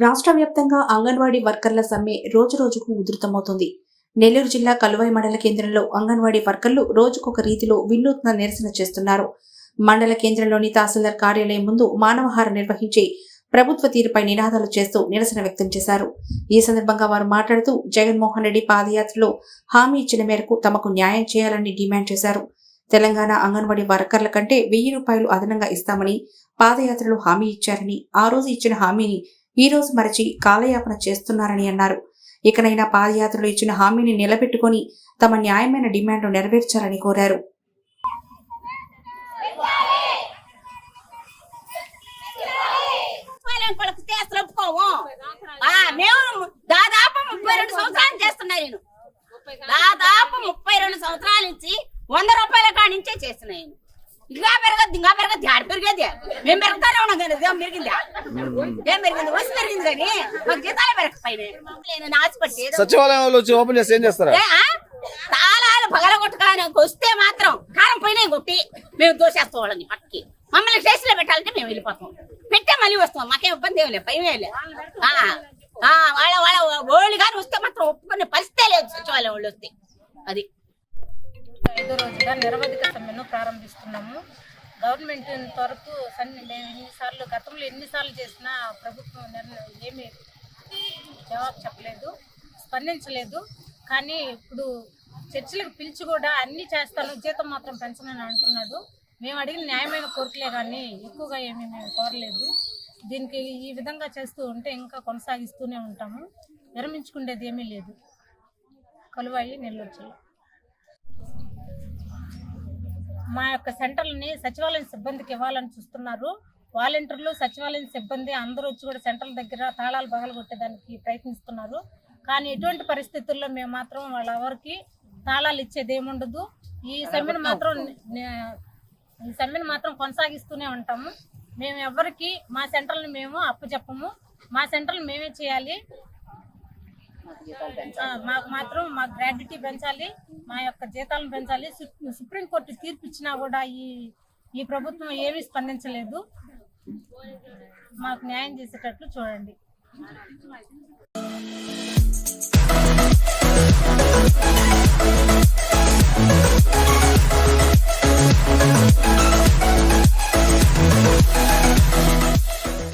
రాష్ట్ర వ్యాప్తంగా అంగన్వాడీ వర్కర్ల సమ్మె రోజు రోజుకు ఉధృతమవుతుంది. నెల్లూరు జిల్లా కలువాయి మండల కేంద్రంలో అంగన్వాడీ వర్కర్లు రోజుకొక రీతిలో వినూత్న నిరసన చేస్తున్నారు. మండల కేంద్రంలోని తహసీల్దార్ కార్యాలయం ముందు మానవహార నిర్వహించి ప్రభుత్వ తీరుపై నినాదాలు చేస్తూ నిరసన వ్యక్తం చేశారు. ఈ సందర్భంగా వారు మాట్లాడుతూ జగన్మోహన్ రెడ్డి పాదయాత్రలో హామీ ఇచ్చిన మేరకు తమకు న్యాయం చేయాలని డిమాండ్ చేశారు. తెలంగాణ అంగన్వాడీ వర్కర్ల కంటే వెయ్యి రూపాయలు అదనంగా ఇస్తామని పాదయాత్రలో హామీ ఇచ్చారని ఆ రోజు ఇచ్చిన హామీని ఈరోజు మరచి కాలయాపన చేస్తున్నారని అన్నారు. ఇకనైనా పాదయాత్రలు ఇచ్చిన హామీని నిలబెట్టుకొని తమ న్యాయమైన డిమాండ్ నెరవేర్చాలని కోరారు. మేము దాదాపు ముప్పై రెండు సంవత్సరాలు చేస్తున్నా నేను దాదాపు ముప్పై రెండు సంవత్సరాల నుంచి వంద రూపాయల కాడి నుంచే చేస్తున్నా నేను ఇంకా పెరగద్దు ఇంకా పెరగద్దు. ఆడ పెరిగేది. మేము పెరుగుతానే ఉన్నాం కానీ ఇదేం పెరిగిందా? ఏం పెరిగింది? వచ్చి పెరిగింది కానీ మాకు జీతాలు పెరగకపోయినాయి. నేను ఆశపట్టి సచివాలయంలో వచ్చి ఓపెన్ చేస్తే ఏం చేస్తారా? ఏ? తాళాలు పగలగొట్టగానే వస్తే మాత్రం కారం పోయినాయి కొట్టి మేము దోసేస్తాం వాళ్ళని పట్టుకి మమ్మల్ని స్టేషన్లో పెట్టాలంటే మేము వెళ్ళిపోతాం. పెట్టే మళ్ళీ వస్తాం మాకేం ఇబ్బంది ఏం లేదు భయం ఏం లేదు. ఆ, ఆ, వాళ్ళ వాళ్ళ ఓళ్ళు కానీ వస్తే మాత్రం ఒప్పుకునే పరిస్థితే లేదు సచివాలయం వాళ్ళు వస్తే. అది. ఐదో రోజుగా నిరవధిక సమ్మెను ప్రారంభిస్తున్నాము. గవర్నమెంట్ ఇంతవరకు సన్ని మేము ఎన్నిసార్లు గతంలో ఎన్నిసార్లు చేసినా ప్రభుత్వం నిర్ణయం ఏమీ జవాబు చెప్పలేదు స్పందించలేదు. కానీ ఇప్పుడు చర్చలకు పిలిచి కూడా అన్నీ చేస్తాను జీతం మాత్రం పెంచమని అంటున్నాడు. మేము అడిగిన న్యాయమైన కోరికలే కానీ ఎక్కువగా ఏమీ మేము కోరలేదు. దీనికి ఈ విధంగా చేస్తూ ఉంటే ఇంకా కొనసాగిస్తూనే ఉంటాము. విరమించుకునేది ఏమీ లేదు. కలువాయి నెల్లూరు జిల్లా. మా యొక్క సెంటర్లని సచివాలయం సిబ్బందికి ఇవ్వాలని చూస్తున్నారు. వాలంటీర్లు సచివాలయం సిబ్బంది అందరూ వచ్చి కూడా సెంటర్ల దగ్గర తాళాలు బగలు కొట్టేదానికి ప్రయత్నిస్తున్నారు. కానీ ఎటువంటి పరిస్థితుల్లో మేము మాత్రం వాళ్ళ ఎవరికి తాళాలు ఇచ్చేది ఏముండదు. ఈ సమ్మెను మాత్రం ఈ సమ్మెను మాత్రం కొనసాగిస్తూనే ఉంటాము. మేము ఎవరికి మా సెంటర్ని మేము అప్పచెప్పము. మా సెంటర్లు మేమే చేయాలి. మాకు మాత్రం మా గ్రాడ్యుటీ పెంచాలి మా యొక్క జీతాలను పెంచాలి. సుప్రీంకోర్టు తీర్పు ఇచ్చినా కూడా ఈ ఈ ప్రభుత్వం ఏమీ స్పందించలేదు. మాకు న్యాయం చేసేటట్లు చూడండి.